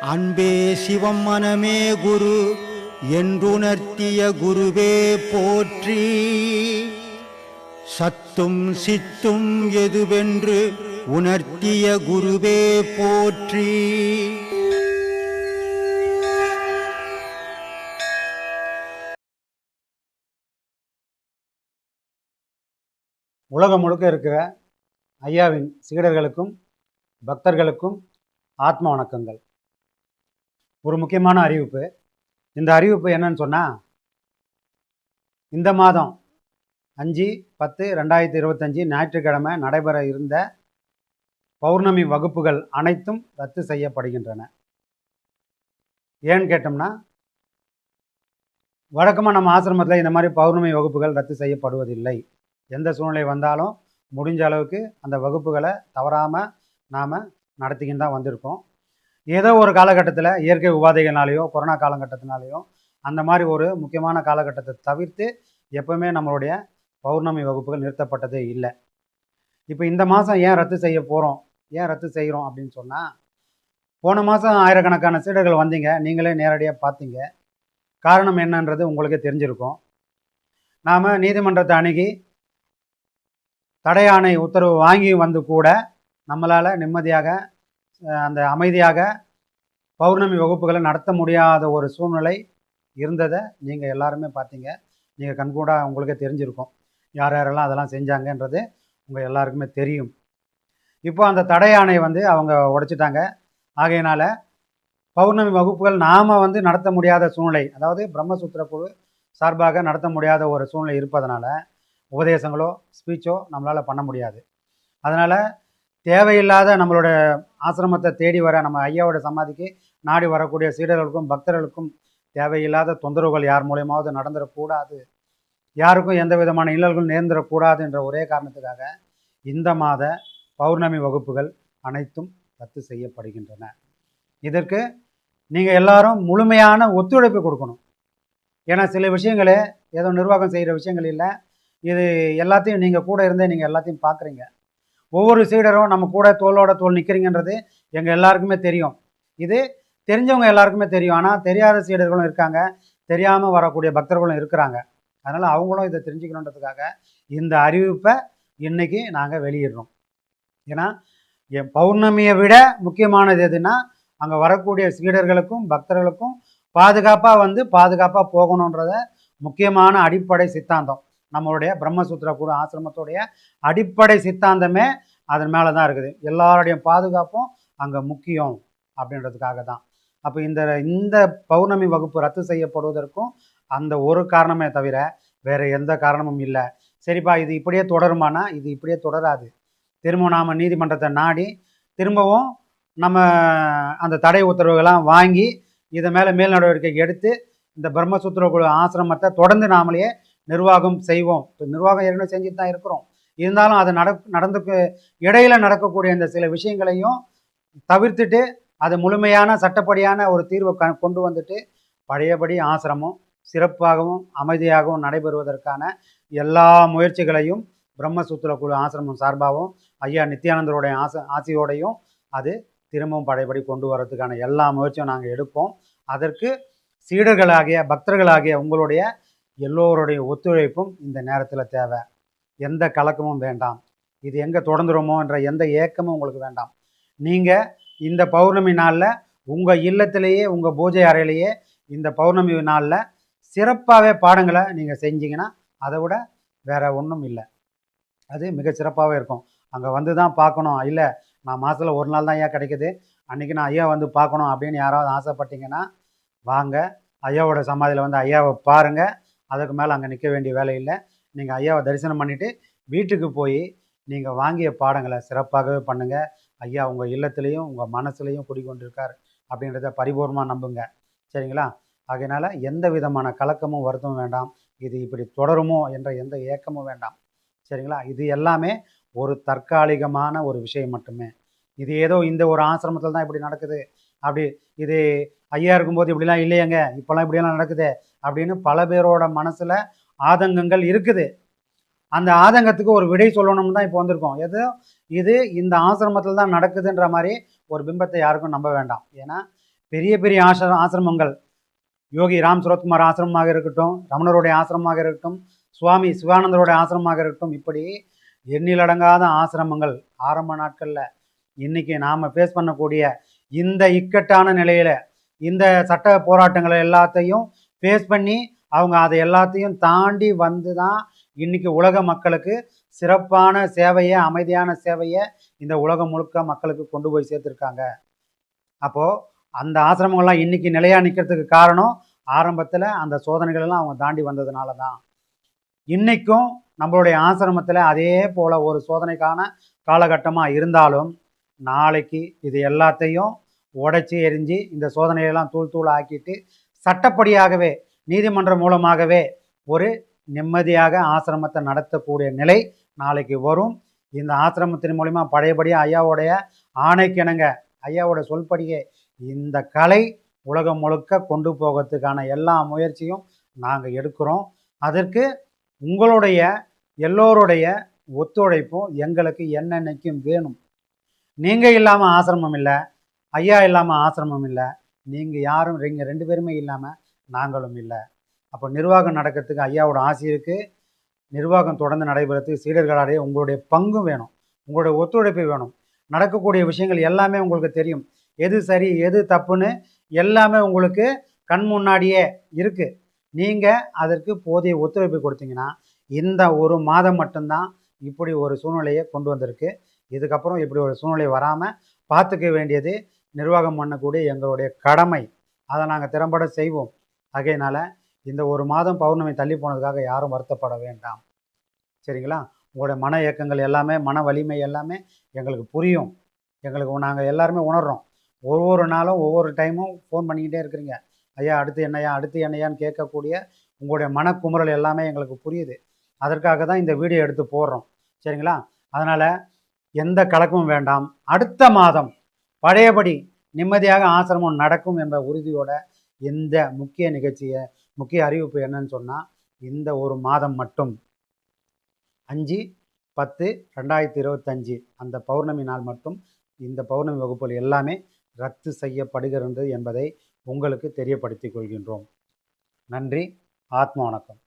அன்பே சிவம் மனமே குரு என்றுணர்த்திய குருவே போற்றி. சத்தும் சித்தும் எதுவென்று உணர்த்திய குருவே போற்றி. உலகம் முழுக்க இருக்கிற ஐயாவின் சீடர்களுக்கும் பக்தர்களுக்கும் ஆத்ம வணக்கங்கள். ஒரு முக்கியமான அறிவிப்பு. இந்த அறிவிப்பு என்னன்னு சொன்னால் இந்த மாதம் அஞ்சு பத்து ரெண்டாயிரத்தி இருபத்தஞ்சி ஞாயிற்றுக்கிழமை நடைபெற இருந்த பௌர்ணமி வகுப்புகள் அனைத்தும் ரத்து செய்யப்படுகின்றன. ஏன்னு கேட்டோம்னா வழக்கமாக நம்ம ஆசிரமத்தில் இந்த மாதிரி பௌர்ணமி வகுப்புகள் ரத்து செய்யப்படுவதில்லை. எந்த சூழ்நிலை வந்தாலும் முடிஞ்ச அளவுக்கு அந்த வகுப்புகளை தவறாமல் நாம் நடத்திக்கின்னு தான் வந்திருக்கோம். ஏதோ ஒரு காலகட்டத்தில் இயற்கை உபாதைகள்னாலேயோ கொரோனா காலகட்டத்தினாலேயோ அந்த மாதிரி ஒரு முக்கியமான காலகட்டத்தை தவிர்த்து எப்பவுமே நம்மளுடைய பௌர்ணமி வகுப்புகள் நிறுத்தப்பட்டதே இல்லை. இப்போ இந்த மாதம் ஏன் ரத்து செய்ய போகிறோம் ஏன் ரத்து செய்கிறோம் அப்படின்னு சொன்னால் போன மாதம் ஆயிரக்கணக்கான சீடர்கள் வந்தீங்க. நீங்களே நேரடியாக பார்த்தீங்க காரணம் என்னன்றது உங்களுக்கே தெரிஞ்சிருக்கும். நாம் நீதிமன்றத்தை அணுகி தடையானை உத்தரவு வாங்கி வந்து கூட நம்மளால் நிம்மதியாக அந்த அமைதியாக பௌர்ணமி வகுப்புகளை நடத்த முடியாத ஒரு சூழ்நிலை இருந்ததை நீங்கள் எல்லாருமே பார்த்தீங்க. நீங்கள் கண்கூடா உங்களுக்கே தெரிஞ்சிருக்கும். யார் யாரெல்லாம் அதெல்லாம் செஞ்சாங்கன்றது உங்கள் எல்லாருக்குமே தெரியும். இப்போ அந்த தடையானை வந்து அவங்க உடைச்சிட்டாங்க. ஆகையினால பௌர்ணமி வகுப்புகள் நாம் வந்து நடத்த முடியாத சூழ்நிலை அதாவது பிரம்மசூத்திர குழு சார்பாக நடத்த முடியாத ஒரு சூழ்நிலை இருப்பதனால உபதேசங்களோ ஸ்பீச்சோ நம்மளால் பண்ண முடியாது. அதனால் தேவையில்லாத நம்மளோட ஆசிரமத்தை தேடி வர நம்ம ஐயாவோட சமாதிக்கு நாடி வரக்கூடிய சீடர்களுக்கும் பக்தர்களுக்கும் தேவையில்லாத தொந்தரவுகள் யார் மூலியமாவது நடந்துடக்கூடாது யாருக்கும் எந்த விதமான இன்னல்களும் நேர்ந்துடக்கூடாது என்ற ஒரே காரணத்துக்காக இந்த மாத பௌர்ணமி வகுப்புகள் அனைத்தும் ரத்து செய்யப்படுகின்றன. இதற்கு நீங்கள் எல்லாரும் முழுமையான ஒத்துழைப்பு கொடுக்கணும். ஏன்னா சில விஷயங்களே ஏதோ நிர்வாகம் செய்கிற விஷயங்கள் இல்லை. இது எல்லாத்தையும் நீங்கள் கூட இருந்தே நீங்கள் எல்லாத்தையும் பார்க்குறீங்க ஒவ்வொரு சீடரும் நம்ம கூட தோளோட தோல் நிற்கிறீங்கன்றது எங்கள் எல்லாருக்குமே தெரியும். இது தெரிஞ்சவங்க எல்லாருக்குமே தெரியும். ஆனால் தெரியாத சீடர்களும் இருக்காங்க. தெரியாமல் வரக்கூடிய பக்தர்களும் இருக்கிறாங்க. அதனால் அவங்களும் இதை தெரிஞ்சுக்கணுன்றதுக்காக இந்த அறிவிப்பை இன்றைக்கி நாங்கள் வெளியிடுறோம். ஏன்னா என் பௌர்ணமியை விட முக்கியமானது எதுன்னா அங்கே வரக்கூடிய சீடர்களுக்கும் பக்தர்களுக்கும் பாதுகாப்பாக வந்து பாதுகாப்பாக போகணுன்றத முக்கியமான அடிப்படை சித்தாந்தம். நம்மளுடைய பிரம்மசூத்திர குரு ஆசிரமத்துடைய அடிப்படை சித்தாந்தமே அதன் மேலே தான் இருக்குது. எல்லாருடைய பாதுகாப்பும் அங்கே முக்கியம் அப்படின்றதுக்காக தான் அப்போ இந்த இந்த பௌர்ணமி வகுப்பு ரத்து செய்யப்படுவதற்கும் அந்த ஒரு காரணமே தவிர வேறு எந்த காரணமும் இல்லை. சரிப்பா இது இப்படியே தொடருமானா? இது இப்படியே தொடராது. திரும்ப நாம் நீதிமன்றத்தை நாடி திரும்பவும் நம்ம அந்த தடை உத்தரவுகள்லாம் வாங்கி இதை மேலே மேல் நடவடிக்கை எடுத்து இந்த பிரம்மசூத்திர குழு ஆசிரமத்தை தொடர்ந்து நாமளே நிர்வாகம் செய்வோம். இப்போ நிர்வாகம் ஏற்கனவே செஞ்சுட்டு தான் இருக்கிறோம். இருந்தாலும் அது நட நடந்துக்கு இடையில நடக்கக்கூடிய இந்த சில விஷயங்களையும் தவிர்த்துட்டு அது முழுமையான சட்டப்படியான ஒரு தீர்வை க கொண்டு வந்துட்டு பழையபடி ஆசிரமம் சிறப்பாகவும் அமைதியாகவும் நடைபெறுவதற்கான எல்லா முயற்சிகளையும் பிரம்மசூத்திர குழு ஆசிரமம் சார்பாகவும் ஐயா நித்யானந்தருடைய ஆச ஆசையோடையும் அது திரும்பவும் பழையபடி கொண்டு வரதுக்கான எல்லா முயற்சியும் நாங்கள் எடுப்போம். அதற்கு சீடர்களாகிய பக்தர்களாகிய உங்களுடைய எல்லோருடைய ஒத்துழைப்பும் இந்த நேரத்தில் தேவை. எந்த கலக்கமும் வேண்டாம். இது எங்கே தொடர்ந்துருமோ என்ற எந்த ஏக்கமும் உங்களுக்கு வேண்டாம். நீங்கள் இந்த பௌர்ணமி நாளில் உங்கள் இல்லத்திலேயே உங்கள் பூஜை அறையிலேயே இந்த பௌர்ணமி நாளில் சிறப்பாகவே பாடங்களை நீங்கள் செஞ்சீங்கன்னா அதை விட வேற ஒன்றும் இல்லை. அது மிக சிறப்பாகவே இருக்கும். அங்கே வந்து தான் பார்க்கணும். இல்லை நான் மாதத்தில் ஒரு நாள் தான் ஐயா கிடைக்குது. அன்றைக்கி நான் ஐயா வந்து பார்க்கணும் அப்படின்னு யாராவது ஆசைப்பட்டீங்கன்னா வாங்க. ஐயாவோட சமாதியில் வந்து ஐயாவை பாருங்கள் அதுக்கு மேலே அங்கே நிற்க வேண்டிய வேலை இல்லை. நீங்கள் ஐயாவை தரிசனம் பண்ணிவிட்டு வீட்டுக்கு போய் நீங்கள் வாங்கிய பாடங்களை சிறப்பாகவே பண்ணுங்கள் ஐயா உங்கள் இல்லத்துலேயும் உங்கள் மனசுலேயும் குடிக்கொண்டிருக்கார் அப்படின்றத பரிபூர்ணமாக நம்புங்க. சரிங்களா? அதனால் எந்த விதமான கலக்கமும் வருத்தமும் வேண்டாம். இது இப்படி தொடருமோ என்ற எந்த ஏக்கமும் வேண்டாம். சரிங்களா? இது எல்லாமே ஒரு தற்காலிகமான ஒரு விஷயம் மட்டுமே. இது ஏதோ இந்த ஒரு ஆசிரமத்தில் தான் இப்படி நடக்குது. அப்படி இது ஐயா இருக்கும்போது இப்படிலாம் இல்லையேங்க இப்போல்லாம் இப்படியெல்லாம் நடக்குது அப்படின்னு பல பேரோட மனசில் ஆதங்கங்கள் இருக்குது. அந்த ஆதங்கத்துக்கு ஒரு விடை சொல்லணும்னு தான் இப்போ வந்திருக்கோம். எதோ? இது இந்த ஆசிரமத்தில் தான் நடக்குதுன்ற மாதிரி ஒரு பிம்பத்தை யாருக்கும் நம்ப வேண்டாம். ஏன்னா பெரிய பெரிய ஆசிர ஆசிரமங்கள் யோகி ராம் சுரத்குமார் ஆசிரமமாக இருக்கட்டும் ரமணருடைய ஆசிரமமாக இருக்கட்டும் சுவாமி சிவானந்தருடைய ஆசிரமமாக இருக்கட்டும் இப்படி எண்ணிலடங்காத ஆசிரமங்கள் ஆரம்ப நாட்களில் இன்னைக்கு நாம் ஃபேஸ் பண்ணக்கூடிய இந்த இக்கட்டான நிலையில் இந்த சட்ட போராட்டங்களை எல்லாத்தையும் ஃபேஸ் பண்ணி அவங்க அதை எல்லாத்தையும் தாண்டி வந்து தான் இன்னைக்கு உலக மக்களுக்கு சிறப்பான சேவையை அமைதியான சேவையை இந்த உலகம் முழுக்க மக்களுக்கு கொண்டு போய் சேர்த்துருக்காங்க. அப்போது அந்த ஆசிரமங்கள்லாம் இன்னைக்கு நிலையாக நிற்கிறதுக்கு காரணம் ஆரம்பத்தில் அந்த சோதனைகள் எல்லாம் அவங்க தாண்டி வந்ததுனால தான் இன்றைக்கும் நம்மளுடைய ஆசிரமத்தில் அதே போல் ஒரு சோதனைக்கான காலகட்டமாக இருந்தாலும் நாளைக்கு இது எல்லாத்தையும் உடைச்சி எரிஞ்சு இந்த சோதனையெல்லாம் தூள் தூள் ஆக்கிட்டு சட்டப்படியாகவே நீதிமன்றம் மூலமாகவே ஒரு நிம்மதியாக ஆசிரமத்தை நடத்தக்கூடிய நிலை நாளைக்கு வரும். இந்த ஆசிரமத்தின் மூலிமா பழையபடியாக ஐயாவுடைய ஆணைக்கிணங்க ஐயாவோட சொல்படியே இந்த கலை உலகம் முழுக்க கொண்டு போகிறதுக்கான எல்லா முயற்சியும் நாங்கள் எடுக்கிறோம். அதற்கு உங்களுடைய எல்லோருடைய ஒத்துழைப்பும் எங்களுக்கு என்னென்னைக்கும் வேணும். நீங்கள் இல்லாமல் ஆசிரமம் இல்லை ஐயா இல்லாமல் ஆசிரமம் இல்லை நீங்கள் யாரும் நீங்கள் ரெண்டு பேருமே இல்லாமல் நாங்களும் இல்லை. அப்போ நிர்வாகம் நடக்கிறதுக்கு ஐயாவோட ஆசை இருக்குது நிர்வாகம் தொடர்ந்து நடைபெறத்துக்கு சீடர்களாடைய உங்களுடைய பங்கும் வேணும். உங்களுடைய ஒத்துழைப்பு வேணும். நடக்கக்கூடிய விஷயங்கள் எல்லாமே உங்களுக்கு தெரியும். எது சரி எது தப்புன்னு எல்லாமே உங்களுக்கு கண் முன்னாடியே இருக்குது நீங்கள் அதற்கு போதிய ஒத்துழைப்பு கொடுத்தீங்கன்னா இந்த ஒரு மாதம் மட்டும்தான் இப்படி ஒரு சூழ்நிலையை கொண்டு வந்திருக்கு. இதுக்கப்புறம் இப்படி ஒரு சூழ்நிலை வராமல் பார்த்துக்க வேண்டியது நிர்வாகம் பண்ணக்கூடிய எங்களுடைய கடமை. அதை நாங்கள் திறம்பட செய்வோம். ஆகையினால் இந்த ஒரு மாதம் பௌர்ணமி தள்ளி போனதுக்காக யாரும் வருத்தப்பட வேண்டாம். சரிங்களா? உங்களுடைய மன இயக்கங்கள் எல்லாமே மன வலிமை எல்லாமே எங்களுக்கு புரியும். எங்களுக்கு நாங்கள் எல்லாருமே உணர்கிறோம் ஒவ்வொரு நாளும் ஒவ்வொரு டைமும் ஃபோன் பண்ணிக்கிட்டே இருக்கிறீங்க. ஐயா அடுத்து என்னையா அடுத்து என்னையான்னு கேட்கக்கூடிய உங்களுடைய மனக்குமுறல் எல்லாமே எங்களுக்கு புரியுது. அதற்காக தான் இந்த வீடியோ எடுத்து போடுறோம். சரிங்களா? அதனால் எந்த கலக்கமும் வேண்டாம். அடுத்த மாதம் பழையபடி நிம்மதியாக ஆசிரமம் நடக்கும் என்ற உறுதியோட இந்த முக்கிய நிகழ்ச்சியை முக்கிய அறிவிப்பு என்னன்னு சொன்னால் இந்த ஒரு மாதம் மட்டும். அஞ்சு பத்து ரெண்டாயிரத்தி இருபத்தஞ்சி அந்த பௌர்ணமி நாள் மட்டும் இந்த பௌர்ணமி வகுப்புகள் எல்லாமே ரத்து செய்யப்படுகிறது என்பதை உங்களுக்கு தெரியப்படுத்திக் கொள்கின்றோம். நன்றி ஆத்ம வணக்கம்.